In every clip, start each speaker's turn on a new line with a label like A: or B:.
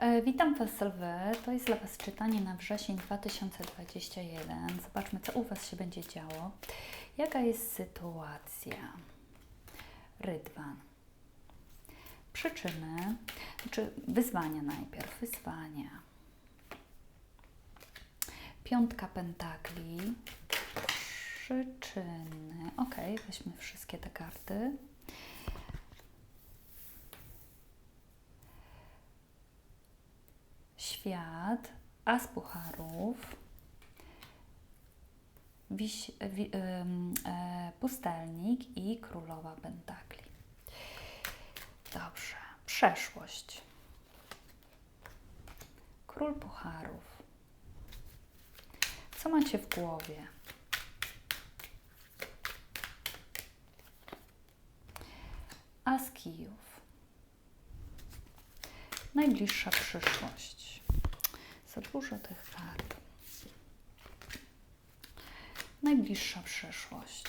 A: E, Witam Was lwy. To jest dla Was czytanie na wrzesień 2021. Zobaczmy, co u Was się będzie działo. Jaka jest sytuacja? Rydwan. Przyczyny, czy wyzwania najpierw, wyzwania. Piątka pentakli. Przyczyny. Ok, weźmy wszystkie te karty. Świat, As Pucharów, wiś, wi, e, Pustelnik i Królowa Pentakli. Dobrze. Przeszłość. Król Pucharów. Co macie w głowie? As Kijów. Najbliższa przyszłość. Dużo tych kart. Najbliższa przyszłość.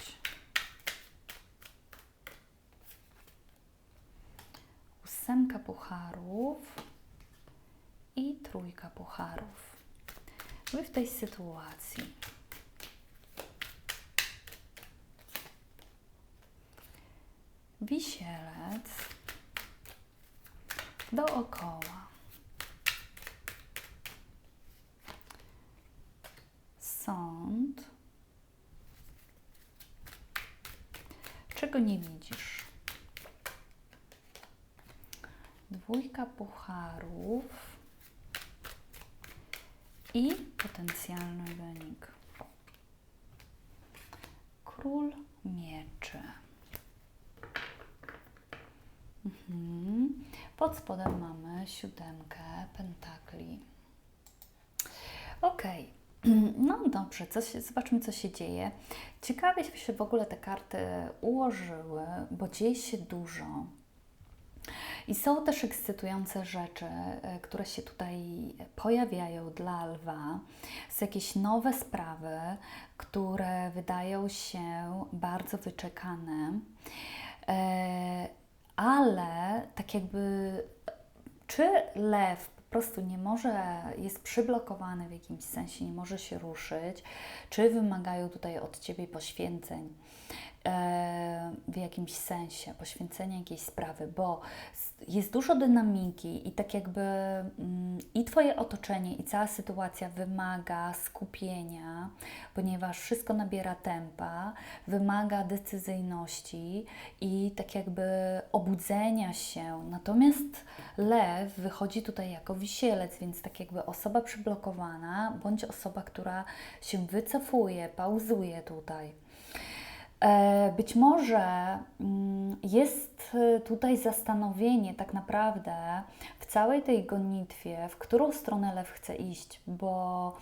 A: Ósemka pucharów i trójka pucharów. Wy w tej sytuacji. Wisielec dookoła. Sąd. Czego nie widzisz? Dwójka pucharów i potencjalny wynik. Król mieczy. Mhm. Pod spodem mamy siódemkę pentakli. Ok, no dobrze, co się, zobaczmy co się dzieje. Ciekawie się w ogóle te karty ułożyły, bo dzieje się dużo. I są też ekscytujące rzeczy, e, które się tutaj pojawiają dla lwa. Są jakieś nowe sprawy, które wydają się bardzo wyczekane. E, ale tak jakby, czy lew prostu nie może, jest przyblokowany w jakimś sensie, nie może się ruszyć, czy wymagają tutaj od Ciebie poświęceń w jakimś sensie, poświęcenia jakiejś sprawy, bo jest dużo dynamiki i tak jakby mm, i Twoje otoczenie, i cała sytuacja wymaga skupienia, ponieważ wszystko nabiera tempa, wymaga decyzyjności i tak jakby obudzenia się. Natomiast lew wychodzi tutaj jako wisielec, więc tak jakby osoba przyblokowana, bądź osoba, która się wycofuje, pauzuje tutaj. E, być może mm, jest tutaj zastanowienie tak naprawdę w całej tej gonitwie, w którą stronę lew chce iść, bo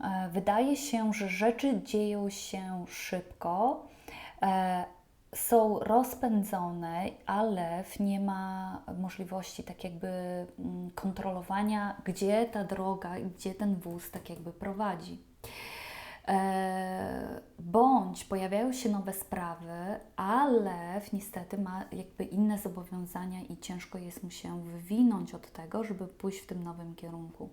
A: e, wydaje się, że rzeczy dzieją się szybko, e, są rozpędzone, a lew nie ma możliwości tak jakby mm, kontrolowania, gdzie ta droga, gdzie ten wóz tak jakby prowadzi. E, bądź pojawiają się nowe sprawy, ale niestety ma jakby inne zobowiązania i ciężko jest mu się wywinąć od tego, żeby pójść w tym nowym kierunku.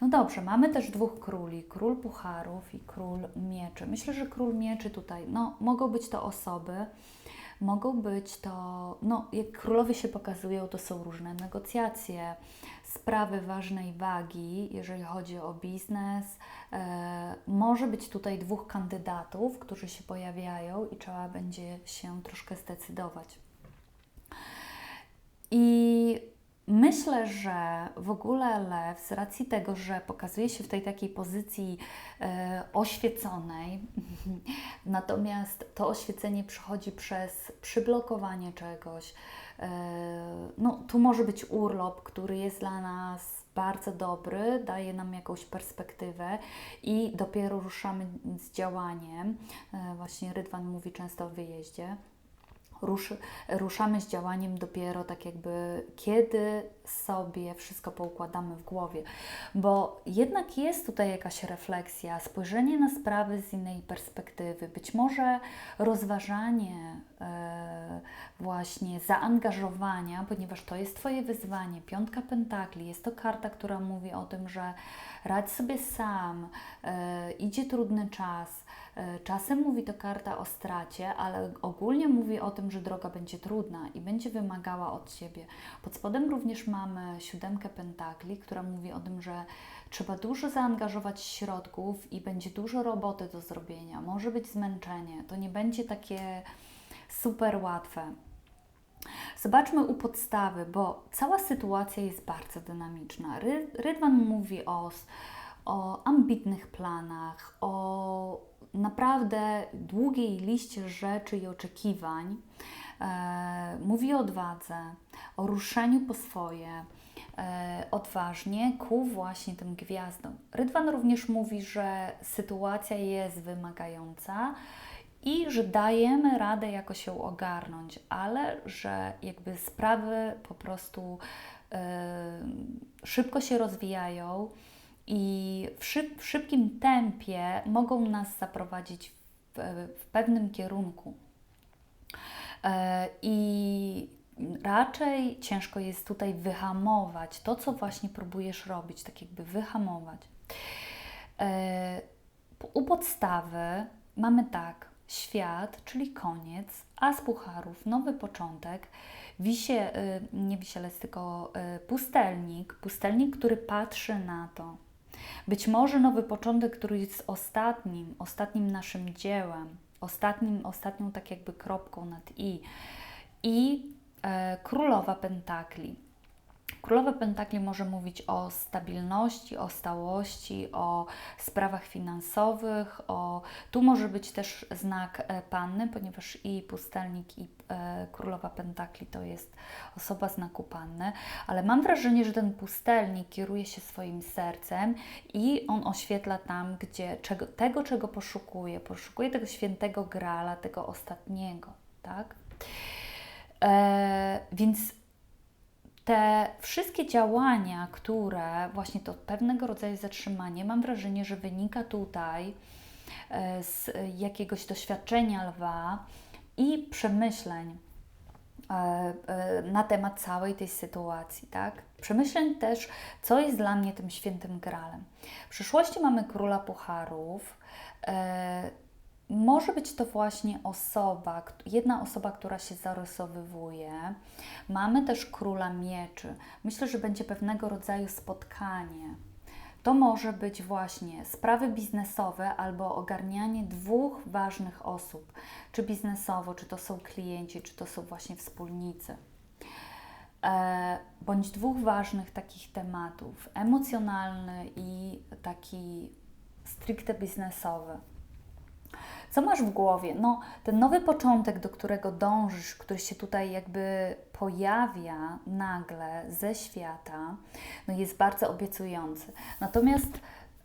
A: No dobrze, mamy też dwóch króli, król pucharów i król mieczy. Myślę, że król mieczy tutaj, no mogą być to osoby, mogą być to, no jak królowie się pokazują, to są różne negocjacje, sprawy ważnej wagi, jeżeli chodzi o biznes. E, może być tutaj dwóch kandydatów, którzy się pojawiają i trzeba będzie się troszkę zdecydować. I Myślę, że w ogóle lew, z racji tego, że pokazuje się w tej takiej pozycji e, oświeconej, natomiast to oświecenie przychodzi przez przyblokowanie czegoś. E, no, tu może być urlop, który jest dla nas bardzo dobry, daje nam jakąś perspektywę i dopiero ruszamy z działaniem. E, właśnie Rydwan mówi często o wyjeździe ruszy, ruszamy z działaniem dopiero tak jakby kiedy sobie wszystko poukładamy w głowie, bo jednak jest tutaj jakaś refleksja, spojrzenie na sprawy z innej perspektywy, być może rozważanie e, właśnie zaangażowania, ponieważ to jest Twoje wyzwanie. Piątka Pentakli jest to karta, która mówi o tym, że radź sobie sam, e, idzie trudny czas. E, czasem mówi to karta o stracie, ale ogólnie mówi o tym, że droga będzie trudna i będzie wymagała od Ciebie. Pod spodem również mamy siódemkę pentakli, która mówi o tym, że trzeba dużo zaangażować środków i będzie dużo roboty do zrobienia. Może być zmęczenie, to nie będzie takie super łatwe. Zobaczmy u podstawy, bo cała sytuacja jest bardzo dynamiczna. Ry Rydwan mówi o, o ambitnych planach, o naprawdę długiej liście rzeczy i oczekiwań. E, mówi o odwadze, o ruszeniu po swoje, e, odważnie ku właśnie tym gwiazdom. Rydwan również mówi, że sytuacja jest wymagająca i że dajemy radę jakoś ją ogarnąć, ale że jakby sprawy po prostu e, szybko się rozwijają i w, szyb, w szybkim tempie mogą nas zaprowadzić w, w pewnym kierunku. E, I raczej ciężko jest tutaj wyhamować to, co właśnie próbujesz robić, tak jakby wyhamować. E, u podstawy mamy tak, świat, czyli koniec, a z pucharów nowy początek, wisie, y, nie wisielec, tylko y, pustelnik, pustelnik, który patrzy na to. Być może nowy początek, który jest ostatnim, ostatnim naszym dziełem, ostatnim, ostatnią tak jakby kropką nad i. I e, królowa pentakli Królowa Pentakli może mówić o stabilności, o stałości, o sprawach finansowych, o... tu może być też znak e, Panny, ponieważ i pustelnik, i e, Królowa Pentakli to jest osoba znaku Panny, ale mam wrażenie, że ten pustelnik kieruje się swoim sercem i on oświetla tam, gdzie czego, tego, czego poszukuje, poszukuje tego świętego grala, tego ostatniego, tak? E, więc te wszystkie działania, które właśnie to pewnego rodzaju zatrzymanie, mam wrażenie, że wynika tutaj e, z jakiegoś doświadczenia lwa i przemyśleń e, e, na temat całej tej sytuacji, tak? Przemyśleń też, co jest dla mnie tym świętym gralem. W przyszłości mamy króla pucharów, może być to właśnie osoba, jedna osoba, która się zarysowywuje. Mamy też króla mieczy. Myślę, że będzie pewnego rodzaju spotkanie. To może być właśnie sprawy biznesowe albo ogarnianie dwóch ważnych osób, czy biznesowo, czy to są klienci, czy to są właśnie wspólnicy. E, bądź dwóch ważnych takich tematów, emocjonalny i taki stricte biznesowy. Co masz w głowie? No, ten nowy początek, do którego dążysz, który się tutaj jakby pojawia nagle ze świata, no jest bardzo obiecujący. Natomiast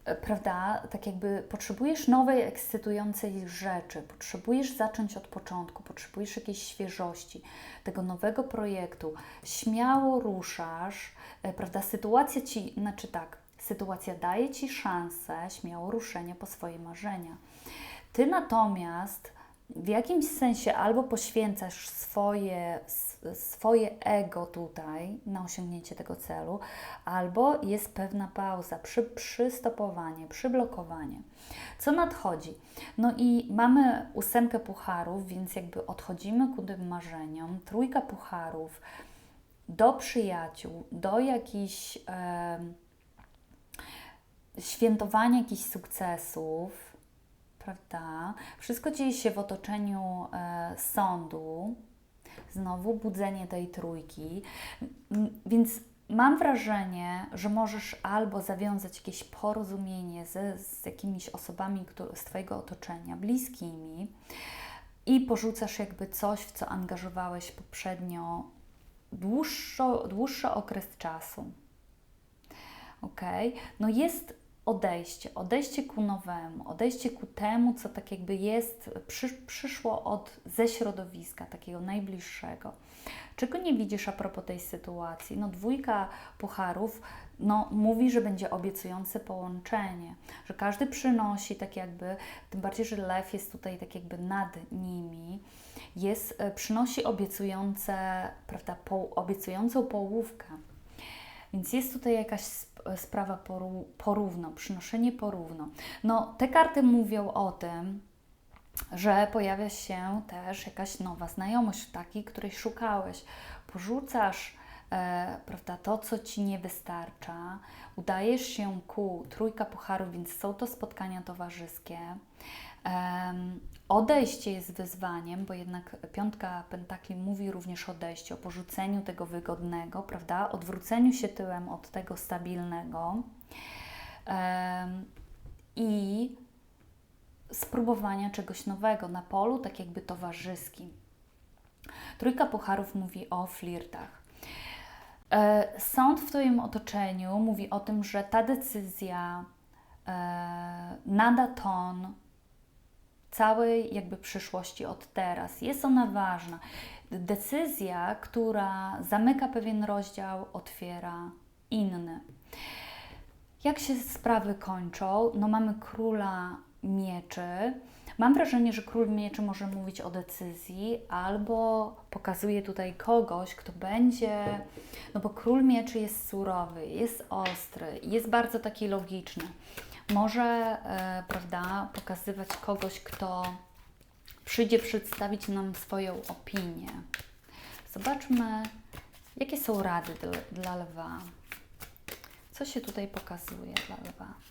A: e, prawda, tak jakby potrzebujesz nowej, ekscytującej rzeczy, potrzebujesz zacząć od początku, potrzebujesz jakiejś świeżości, tego nowego projektu. Śmiało ruszasz, e, prawda, sytuacja ci, znaczy tak, sytuacja daje ci szansę śmiało ruszenia po swoje marzenia. Ty natomiast w jakimś sensie albo poświęcasz swoje, swoje ego tutaj na osiągnięcie tego celu, albo jest pewna pauza, przy, przystopowanie, przyblokowanie. Co nadchodzi? No i mamy ósemkę pucharów, więc jakby odchodzimy ku tym marzeniom. Trójka pucharów do przyjaciół, do jakichś e, świętowania jakichś sukcesów, prawda? Wszystko dzieje się w otoczeniu e, sądu. Znowu budzenie tej trójki. Więc mam wrażenie, że możesz albo zawiązać jakieś porozumienie ze, z jakimiś osobami które, z Twojego otoczenia, bliskimi, i porzucasz jakby coś, w co angażowałeś poprzednio dłuższy, dłuższy okres czasu. Ok? No jest odejście, odejście ku nowemu, odejście ku temu, co tak jakby jest, przy, przyszło od, ze środowiska, takiego najbliższego. Czego nie widzisz a propos tej sytuacji? No dwójka pucharów no, mówi, że będzie obiecujące połączenie, że każdy przynosi tak jakby, tym bardziej, że lew jest tutaj tak jakby nad nimi, jest, e, przynosi obiecujące, prawda, po, obiecującą połówkę. Więc jest tutaj jakaś sprawa porówno, przynoszenie porówno. No, te karty mówią o tym, że pojawia się też jakaś nowa znajomość, takiej, której szukałeś. Porzucasz e, prawda, to, co ci nie wystarcza, udajesz się ku trójka pucharów, więc są to spotkania towarzyskie. Odejście jest wyzwaniem, bo jednak piątka pentakli mówi również o odejściu, o porzuceniu tego wygodnego, prawda? Odwróceniu się tyłem od tego stabilnego i spróbowania czegoś nowego na polu, tak jakby towarzyskim. Trójka pucharów mówi o flirtach. E, sąd w Twoim otoczeniu mówi o tym, że ta decyzja e, nada ton całej jakby przyszłości od teraz. Jest ona ważna. Decyzja, która zamyka pewien rozdział, otwiera inny. Jak się sprawy kończą? No mamy króla mieczy. Mam wrażenie, że król mieczy może mówić o decyzji, albo pokazuje tutaj kogoś, kto będzie, no bo król mieczy jest surowy, jest ostry, jest bardzo taki logiczny może, e, prawda, pokazywać kogoś, kto przyjdzie przedstawić nam swoją opinię. Zobaczmy, jakie są rady dla, dla lwa. Co się tutaj pokazuje dla lwa?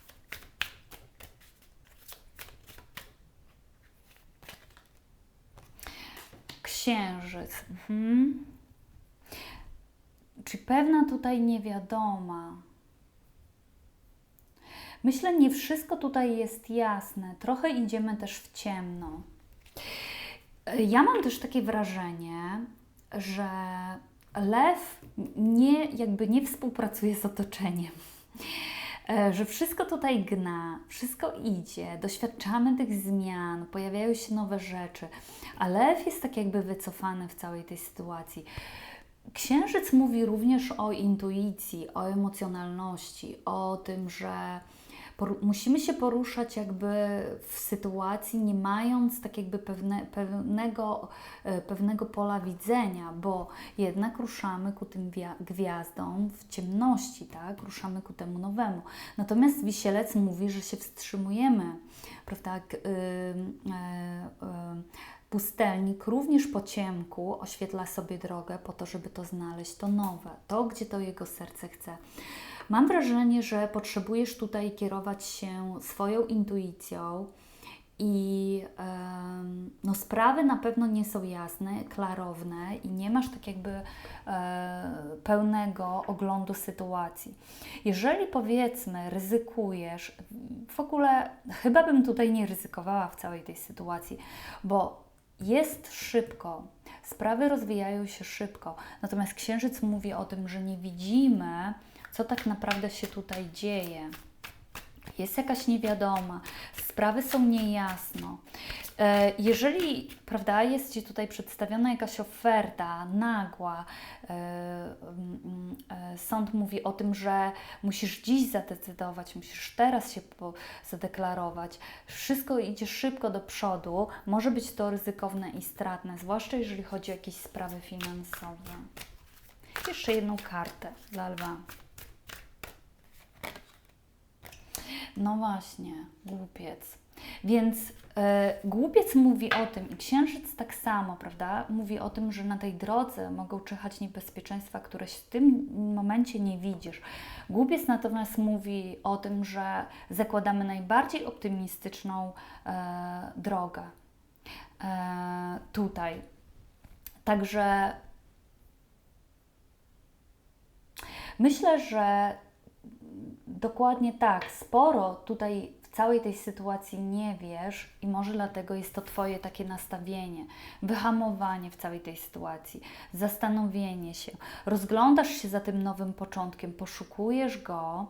A: Księżyc. Mhm. Czy pewna tutaj niewiadoma? Myślę, nie wszystko tutaj jest jasne. Trochę idziemy też w ciemno. Ja mam też takie wrażenie, że lew nie, jakby nie współpracuje z otoczeniem. E, że wszystko tutaj gna, wszystko idzie, doświadczamy tych zmian, pojawiają się nowe rzeczy, a lew jest tak jakby wycofany w całej tej sytuacji. Księżyc mówi również o intuicji, o emocjonalności, o tym, że musimy się poruszać jakby w sytuacji, nie mając tak jakby pewne, pewnego, e, pewnego pola widzenia, bo jednak ruszamy ku tym gwiazdom w ciemności, tak? Ruszamy ku temu nowemu. Natomiast wisielec mówi, że się wstrzymujemy, prawda? Y, y, y, pustelnik również po ciemku oświetla sobie drogę po to, żeby to znaleźć, to nowe, to, gdzie to jego serce chce. Mam wrażenie, że potrzebujesz tutaj kierować się swoją intuicją i no, sprawy na pewno nie są jasne, klarowne i nie masz tak jakby e, pełnego oglądu sytuacji. Jeżeli powiedzmy ryzykujesz, w ogóle chyba bym tutaj nie ryzykowała w całej tej sytuacji, bo jest szybko, sprawy rozwijają się szybko, natomiast Księżyc mówi o tym, że nie widzimy co tak naprawdę się tutaj dzieje. Jest jakaś niewiadoma, sprawy są niejasno. E, jeżeli prawda, jest Ci tutaj przedstawiona jakaś oferta nagła, e, mm, e, sąd mówi o tym, że musisz dziś zadecydować, musisz teraz się zadeklarować, wszystko idzie szybko do przodu, może być to ryzykowne i stratne, zwłaszcza jeżeli chodzi o jakieś sprawy finansowe. Jeszcze jedną kartę dla lwa. No właśnie, głupiec. Więc e, głupiec mówi o tym i księżyc tak samo, prawda? Mówi o tym, że na tej drodze mogą czyhać niebezpieczeństwa, które w tym momencie nie widzisz. Głupiec natomiast mówi o tym, że zakładamy najbardziej optymistyczną e, drogę e, tutaj. Także myślę, że Dokładnie tak. Sporo tutaj w całej tej sytuacji nie wiesz i może dlatego jest to Twoje takie nastawienie, wyhamowanie w całej tej sytuacji, zastanowienie się, rozglądasz się za tym nowym początkiem, poszukujesz go,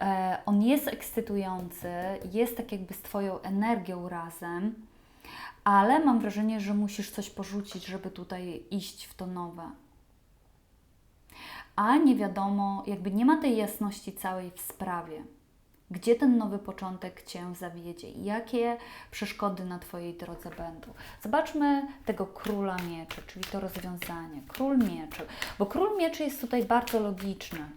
A: e, on jest ekscytujący, jest tak jakby z Twoją energią razem, ale mam wrażenie, że musisz coś porzucić, żeby tutaj iść w to nowe a nie wiadomo, jakby nie ma tej jasności całej w sprawie. Gdzie ten nowy początek Cię zawiedzie? Jakie przeszkody na Twojej drodze będą? Zobaczmy tego króla mieczy, czyli to rozwiązanie. Król mieczy, bo król mieczy jest tutaj bardzo logiczny.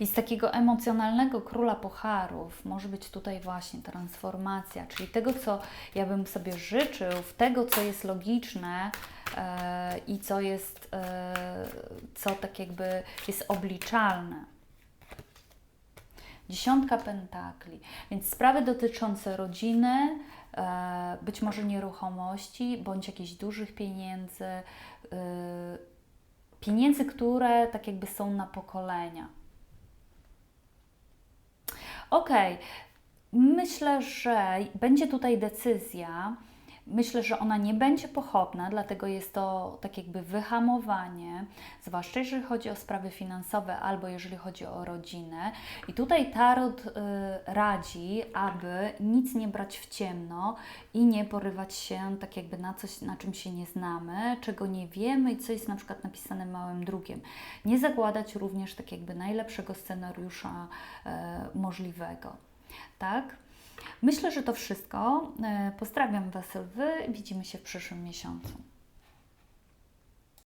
A: I z takiego emocjonalnego króla pocharów może być tutaj właśnie transformacja, czyli tego, co ja bym sobie życzył, w tego, co jest logiczne i co jest, e, co tak jakby jest obliczalne. Dziesiątka pentakli, więc sprawy dotyczące rodziny, e, być może nieruchomości, bądź jakichś dużych pieniędzy, e, pieniędzy, które tak jakby są na pokolenia. Okej, myślę, że będzie tutaj decyzja. Myślę, że ona nie będzie pochopna, dlatego jest to tak jakby wyhamowanie, zwłaszcza jeżeli chodzi o sprawy finansowe albo jeżeli chodzi o rodzinę. I tutaj Tarot y, radzi, aby nic nie brać w ciemno i nie porywać się tak jakby na coś, na czym się nie znamy, czego nie wiemy i co jest na przykład napisane małym drukiem. Nie zakładać również tak jakby najlepszego scenariusza y, możliwego. Tak? Myślę, że to wszystko. E, Pozdrawiam Was, Wy. Widzimy się w przyszłym miesiącu.